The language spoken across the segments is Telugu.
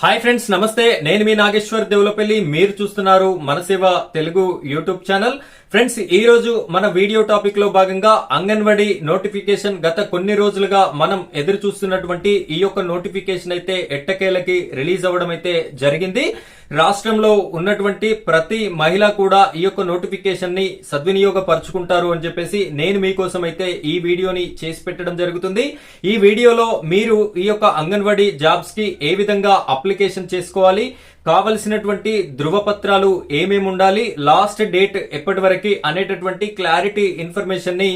హాయ్ ఫ్రెండ్స్ నమస్తే. నేను మీ నాగేశ్వర్ దేవులపల్లి. మీరు చూస్తున్నారు Manaseva Telugu YouTube channel. Friends ఈ రోజు మన వీడియో టాపిక్లో భాగంగా అంగన్వాడీ నోటిఫికేషన్ గత కొన్ని రోజులుగా మనం ఎదురు చూస్తున్నటువంటి ఈ యొక్క నోటిఫికేషన్ అయితే ఎట్టకేలకి రిలీజ్ అవ్వడం అయితే జరిగింది. రాష్ట్రంలో ఉన్నటువంటి ప్రతి మహిళ కూడా ఈ యొక్క నోటిఫికేషన్ని సద్వినియోగపరుచుకుంటారు అని చెప్పేసి నేను మీకోసం అయితే ఈ వీడియోని చేసి పెట్టడం జరుగుతుంది. ఈ వీడియోలో మీరు ఈ యొక్క అంగన్వాడీ జాబ్స్కి ఏ విధంగా అప్లికేషన్ చేసుకోవాలి కావలసినటువంటి ధృవపత్రాలు ఏమేమి ఉండాలి లాస్ట్ డేట్ ఎప్పటి వరకు అనేటటువంటి క్లారిటీ ఇన్ఫర్మేషన్ని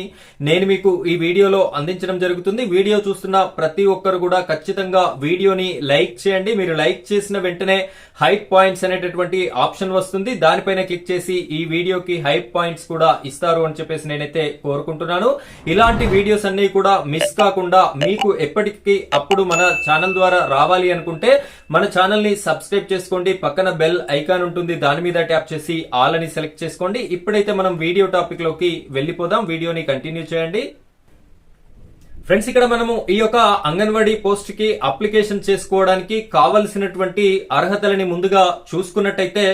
నేను మీకు ఈ వీడియోలో అందించడం జరుగుతుంది. వీడియో చూస్తున్న ప్రతి ఒక్కరు కూడా ఖచ్చితంగా వీడియోని లైక్ చేయండి. మీరు లైక్ చేసిన వెంటనే హైప్ పాయింట్స్ అనేటటువంటి ఆప్షన్ వస్తుంది. దానిపైన క్లిక్ చేసి ఈ వీడియోకి హైప్ పాయింట్స్ కూడా ఇస్తారు అని చెప్పేసి నేనైతే కోరుకుంటున్నాను. ఇలాంటి వీడియోస్ అన్ని కూడా మిస్ కాకుండా మీకు ఎప్పటికీ అప్పుడు మన ఛానల్ ద్వారా రావాలి అనుకుంటే మన ఛానల్ని సబ్స్క్రైబ్ చేసుకోండి. పక్కన బెల్ ఐకాన్ ఉంటుంది. దాని మీద ట్యాప్ చేసి ఆల్ అని సెలెక్ట్ చేసుకోండి. ఇప్పుడైతే మనం వీడియో టాపిక్లోకి వెళ్ళిపోదాం. వీడియోని కంటిన్యూ చేయండి. ఫ్రెండ్స్ ఇక్కడ మనము ఈ యొక్క అంగన్వాడీ పోస్ట్కి అప్లికేషన్ చేసుకోవడానికి కావలసినటువంటి అర్హతలని ముందుగా చూసుకున్నట్టయితే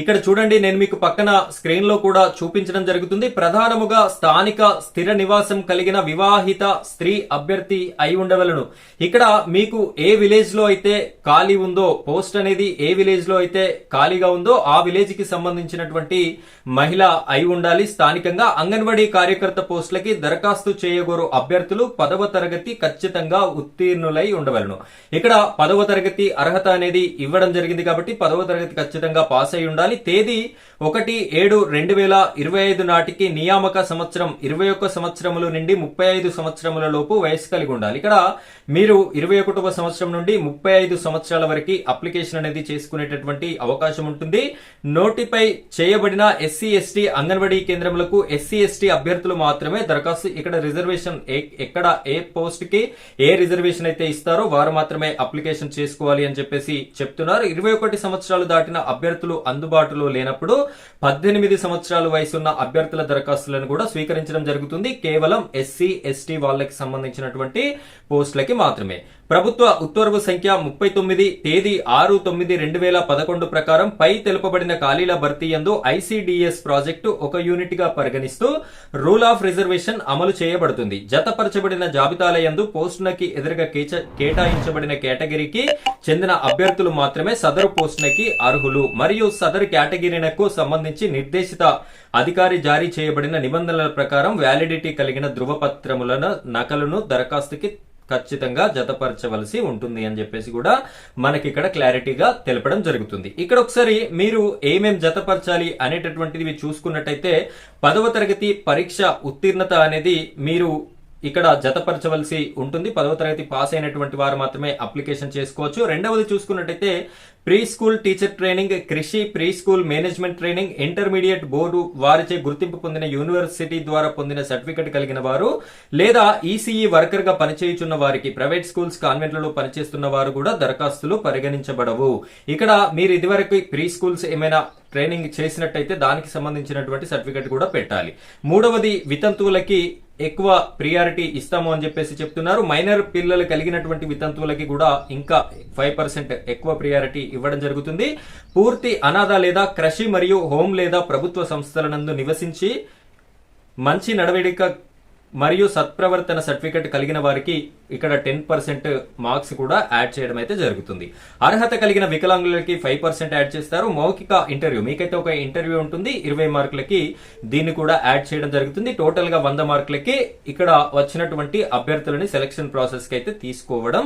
ఇక్కడ చూడండి నేను మీకు పక్కన స్క్రీన్లో కూడా చూపించడం జరుగుతుంది. ప్రధానముగా స్థానిక స్థిర నివాసం కలిగిన వివాహిత స్త్రీ అభ్యర్థి అయి ఉండవలను. ఇక్కడ మీకు ఏ విలేజ్లో అయితే ఖాళీ ఉందో పోస్ట్ అనేది ఏ విలేజ్లో అయితే ఖాళీగా ఉందో ఆ విలేజ్కి సంబంధించినటువంటి మహిళ అయి ఉండాలి. స్థానికంగా అంగన్వాడీ కార్యకర్త పోస్టులకి దరఖాస్తు చేయగోరు అభ్యర్థులు పదవ తరగతి ఖచ్చితంగా ఉత్తీర్ణులై ఉండవలను. ఇక్కడ పదవ తరగతి అర్హత అనేది ఇవ్వడం జరిగింది కాబట్టి పదవ తరగతి ఖచ్చితంగా పాస్ అయి ఉండాలి. తేదీ ఒకటి ఏడు రెండు వేల ఇరవై ఐదు నాటికి నియామక సంవత్సరం ఇరవై ఒక్క సంవత్సరముల నుండి ముప్పై ఐదు సంవత్సరముల లోపు వయసు కలిగి ఉండాలి. ఇక్కడ మీరు ఇరవై ఒకటవ సంవత్సరం నుండి ముప్పై ఐదు సంవత్సరాల వరకు అప్లికేషన్ అనేది చేసుకునేటటువంటి అవకాశం ఉంటుంది. నోటిఫై చేయబడిన ఎస్సీ ఎస్టీ అంగన్వాడీ కేంద్రములకు ఎస్సీ ఎస్టీ అభ్యర్థులు మాత్రమే దరఖాస్తు ఇక్కడ రిజర్వేషన్ ఎక్కడ ఏ పోస్ట్కి ఏ రిజర్వేషన్ అయితే ఇస్తారో వారు మాత్రమే అప్లికేషన్ చేసుకోవాలి అని చెప్పేసి చెప్తున్నారు. ఇరవై ఒకటి సంవత్సరాలు దాటిన అభ్యర్థులు అందుబాటులో లేనప్పుడు పద్దెనిమిది సంవత్సరాల వయసున్న అభ్యర్థుల దరఖాస్తులను కూడా స్వీకరించడం జరుగుతుంది. కేవలం ఎస్సీ ఎస్టీ వాళ్ళకి సంబంధించినటువంటి పోస్టులకి మాత్రమే. ప్రభుత్వ ఉత్తర్వు సంఖ్య ముప్పై తొమ్మిది తేదీ ఆరు తొమ్మిది రెండు వేల పదకొండు ప్రకారం పై తెలుపబడిన ఖాళీల భర్తీ యందు ఐసీడీఎస్ ప్రాజెక్టు ఒక యూనిట్గా పరిగణిస్తూ రూల్ ఆఫ్ రిజర్వేషన్ అమలు చేయబడుతుంది. జతపరచబడిన జాబితాలయందు పోస్టులకి ఎదురుగా కేచ- కేటాయించబడిన కేటగిరీకి చెందిన అభ్యర్థులు మాత్రమే సదరు పోస్టులకి అర్హులు. మరియు సదరు కేటగిరీలకు సంబంధించి నిర్దేశిత అధికారి జారీ చేయబడిన నిబంధనల ప్రకారం వ్యాలిడిటీ కలిగిన ధృవపత్రములను నకలును దరఖాస్తుకి ఖచ్చితంగా జతపరచవలసి ఉంటుంది అని చెప్పేసి కూడా మనకి ఇక్కడ క్లారిటీగా తెలపడం జరుగుతుంది. ఇక్కడ ఒకసారి మీరు ఏమేం జతపరచాలి అనేటటువంటిది చూసుకున్నట్టయితే పదవ తరగతి పరీక్ష ఉత్తీర్ణత అనేది మీరు ఇక్కడ జతపరచవలసి ఉంటుంది. పదవ తరగతి పాస్ అయినటువంటి వారు మాత్రమే అప్లికేషన్ చేసుకోవచ్చు. రెండవది చూసుకున్నట్టయితే ప్రీ స్కూల్ టీచర్ ట్రైనింగ్ కృషి preschool management training intermediate board వారిచే గుర్తింపు పొందిన యూనివర్సిటీ ద్వారా పొందిన సర్టిఫికెట్ కలిగిన వారు లేదా ఈసీఈ వర్కర్గా పనిచేయుచున్న వారికి ప్రైవేట్ స్కూల్స్ కాన్వెంట్లలో పనిచేస్తున్న వారు కూడా దరఖాస్తులు పరిగణించబడవు. ఇక్కడ మీరు ఇదివరకు ప్రీ స్కూల్స్ ఏమైనా ట్రైనింగ్ చేసినట్టయితే దానికి సంబంధించినటువంటి సర్టిఫికెట్ కూడా పెట్టాలి. మూడవది వితంతువులకి ఎక్కువ ప్రియారిటీ ఇస్తాము అని చెప్పేసి చెప్తున్నారు. మైనర్ పిల్లలు కలిగినటువంటి వితంతువులకి కూడా ఇంకా ఫైవ్ పర్సెంట్ ఎక్కువ ప్రియారిటీ ఇవ్వడం జరుగుతుంది. పూర్తి అనాథ లేదా కృషి మరియు హోమ్ లేదా ప్రభుత్వ సంస్థల నందు నివసించి మంచి నడవడిక మరియు సత్ప్రవర్తన సర్టిఫికెట్ కలిగిన వారికి ఇక్కడ టెన్ పర్సెంట్ మార్క్స్ కూడా యాడ్ చేయడం అయితే జరుగుతుంది. అర్హత కలిగిన వికలాంగులకి ఫైవ్ పర్సెంట్ యాడ్ చేస్తారు. మౌఖిక ఇంటర్వ్యూ మీకైతే ఒక ఇంటర్వ్యూ ఉంటుంది. ఇరవై మార్కులకి దీన్ని కూడా యాడ్ చేయడం జరుగుతుంది. టోటల్గా వంద మార్కులకి ఇక్కడ వచ్చినటువంటి అభ్యర్థులని సెలక్షన్ ప్రాసెస్కి అయితే తీసుకోవడం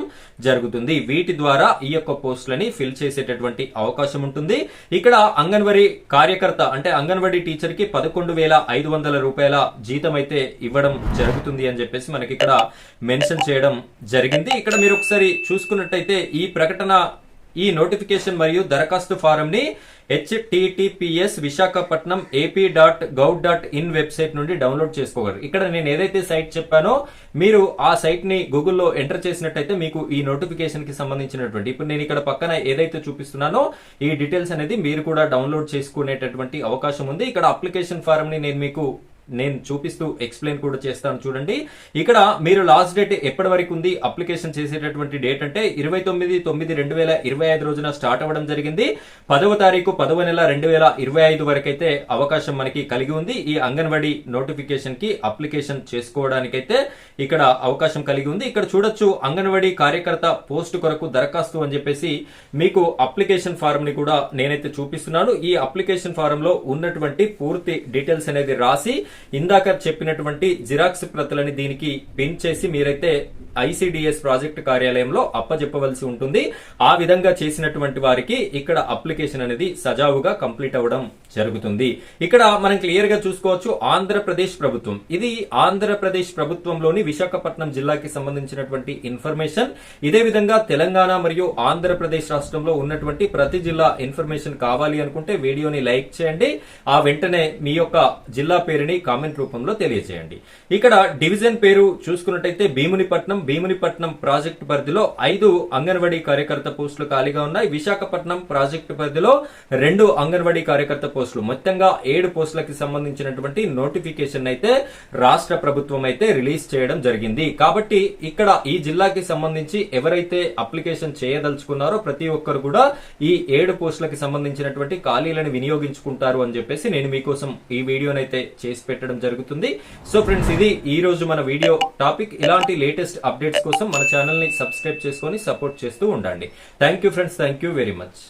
జరుగుతుంది. వీటి ద్వారా ఈ యొక్క పోస్టులని ఫిల్ చేసేటటువంటి అవకాశం ఉంటుంది. ఇక్కడ అంగన్వాడీ కార్యకర్త అంటే అంగన్వాడీ టీచర్కి పదకొండు వేల ఐదు వందల రూపాయల జీతం అయితే ఇవ్వడం జరుగుతుంది అని చెప్పేసి మనకి ఇక్కడ మెన్షన్ చేయడం జరిగింది. ఇక్కడ మీరు ఒకసారి చూసుకున్నట్టయితే ఈ ప్రకటన ఈ నోటిఫికేషన్ మరియు దరఖాస్తు ఫారం ని HTTPS Visakhapatnam AP dot gov dot in website నుండి డౌన్లోడ్ చేసుకోగలరు. ఇక్కడ నేను ఏదైతే సైట్ చెప్పానో మీరు ఆ సైట్ని గూగుల్లో ఎంటర్ చేసినట్టయితే మీకు ఈ నోటిఫికేషన్కి సంబంధించినటువంటి ఇప్పుడు నేను ఇక్కడ పక్కన ఏదైతే చూపిస్తున్నానో ఈ డీటెయిల్స్ అనేది మీరు కూడా డౌన్లోడ్ చేసుకునేటటువంటి అవకాశం ఉంది. ఇక్కడ అప్లికేషన్ ఫారం ని నేను మీకు నేను చూపిస్తూ ఎక్స్ప్లెయిన్ కూడా చేస్తాను చూడండి. ఇక్కడ మీరు లాస్ట్ డేట్ ఎప్పటి వరకు ఉంది అప్లికేషన్ చేసేటటువంటి డేట్ అంటే ఇరవై తొమ్మిది తొమ్మిది రెండు వేల ఇరవై ఐదు రోజున స్టార్ట్ అవ్వడం జరిగింది. పదవ తారీఖు పదవ నెల రెండు వేల ఇరవై ఐదు వరకు అయితే అవకాశం మనకి కలిగి ఉంది. ఈ అంగన్వాడీ నోటిఫికేషన్కి అప్లికేషన్ చేసుకోవడానికైతే ఇక్కడ అవకాశం కలిగి ఉంది. ఇక్కడ చూడొచ్చు అంగన్వాడీ కార్యకర్త పోస్ట్ కొరకు దరఖాస్తు అని చెప్పేసి మీకు అప్లికేషన్ ఫారం ని కూడా నేనైతే చూపిస్తున్నాను. ఈ అప్లికేషన్ ఫారం లో ఉన్నటువంటి పూర్తి డీటెయిల్స్ అనేది రాసి ఇందాక చెప్పినటువంటి జిరాక్స్ ప్రతులని దీనికి పిన్ చేసి మీరైతే ఐసిడిఎస్ ప్రాజెక్ట్ కార్యాలయంలో అప్పజెప్పవలసి ఉంటుంది. ఆ విధంగా చేసినటువంటి వారికి ఇక్కడ అప్లికేషన్ అనేది సజావుగా కంప్లీట్ అవ్వడం జరుగుతుంది. ఇక్కడ మనం క్లియర్గా చూసుకోవచ్చు ఆంధ్రప్రదేశ్ ప్రభుత్వం. ఇది ఆంధ్రప్రదేశ్ ప్రభుత్వంలోని విశాఖపట్నం జిల్లాకి సంబంధించినటువంటి ఇన్ఫర్మేషన్. ఇదే విధంగా తెలంగాణ మరియు ఆంధ్రప్రదేశ్ రాష్ట్రంలో ఉన్నటువంటి ప్రతి జిల్లా ఇన్ఫర్మేషన్ కావాలి అనుకుంటే వీడియోని లైక్ చేయండి. ఆ వెంటనే మీ యొక్క జిల్లా పేరుని కామెంట్ రూపంలో తెలియజేయండి. ఇక్కడ డివిజన్ పేరు చూసుకున్నట్టయితే భీమునిపట్నం భీమునిపట్నం ప్రాజెక్టు పరిధిలో ఐదు అంగన్వాడీ కార్యకర్త పోస్టులు ఖాళీగా ఉన్నాయి. విశాఖపట్నం ప్రాజెక్టు పరిధిలో రెండు అంగన్వాడీ కార్యకర్త పోస్టులు. మొత్తంగా ఏడు పోస్టులకి సంబంధించినటువంటి నోటిఫికేషన్ అయితే రాష్ట్ర ప్రభుత్వం అయితే రిలీజ్ చేయడం జరిగింది. కాబట్టి ఇక్కడ ఈ జిల్లాకి సంబంధించి ఎవరైతే అప్లికేషన్ చేయదలుచుకున్నారో ప్రతి ఒక్కరు కూడా ఈ ఏడు పోస్టులకి సంబంధించినటువంటి ఖాళీలను వినియోగించుకుంటారు అని చెప్పేసి నేను మీకోసం ఈ వీడియోనైతే చేసి పెట్టడం జరుగుతుంది. సో ఫ్రెండ్స్ ఇది ఈ రోజు మన వీడియో టాపిక్. ఇలాంటి లేటెస్ట్ అప్డేట్స్ కోసం మన ఛానల్ని సబ్స్క్రైబ్ చేసుకొని సపోర్ట్ చేస్తూ ఉండండి. Thank you friends thank you very much.